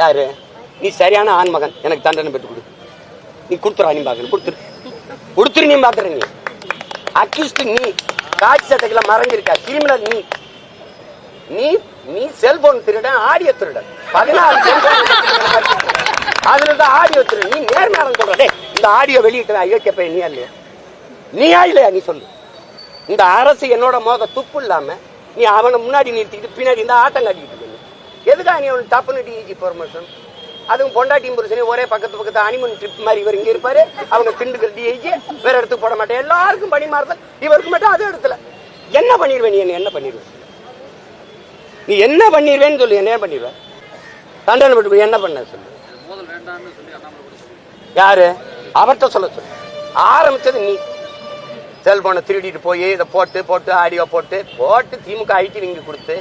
யாரு? நீ சரியான ஆண்மகன் எனக்கு தண்டனை பெற்று கொடு. நீ கொடுத்துரு நீ பார்க்கணும் கொடுத்துரு. கொடுத்துரு நீ பார்க்குற நீ. அக்யூஸ்ட் நீ காட்சி சட்டத்தில் மறைஞ்சிருக்க கிரிமினல் நீ. நீ நீ செல்போன் திருடன் ஆடியோ திருடன் பதினாறு அதுல இருந்து ஆடியோ திருடன் நீ நேர்மையாளன் சொல்ற இந்த ஆடியோ வெளியிட்டு ஐயோக்கிய பையன் நீ இல்லையா? நீயா இல்லையா? நீ சொல்லு. இந்த அரசு என்னோட மோத துப்பு இல்லாம நீ அவனை முன்னாடி நிறுத்திக்கிட்டு பின்னாடி இந்த ஆட்டம் காட்டிக்கிட்டு இருக்க நீ. எதுக்கா நீ அவனுக்கு டப்புன்னு டிஜி பர்மிஷன் அதுவும் பொண்டாட்டியும் புருஷனையும் ஒரே பக்கத்து பக்கத்து அனிமன் ட்ரிப் மாதிரி இவர் இங்க இருப்பாரு. அவங்க திண்டுக்கல் டிஐஜி வேற இடத்துக்கு போட மாட்டேன். எல்லாருக்கும் பணி மாறுதல். இவருக்கு மட்டும் அதே இடத்துல என்ன பண்ணிடுவேன் நீ? என்ன என்ன பண்ணிடுவேன் நீ என்ன பண்ணிடுவேன்னு சொல்லு. என்ன பண்ணிடுவேன் தண்டனை விட்டு என்ன பண்ண சொல்லு. யாரு? அவர்கிட்ட சொல்ல சொல்லு. ஆரம்பிச்சது நீ. செல்போனை திருடிட்டு போய் இதை போட்டு போட்டு ஆடியோ போட்டு போட்டு திமுக ஐடி நீங்க கொடுத்து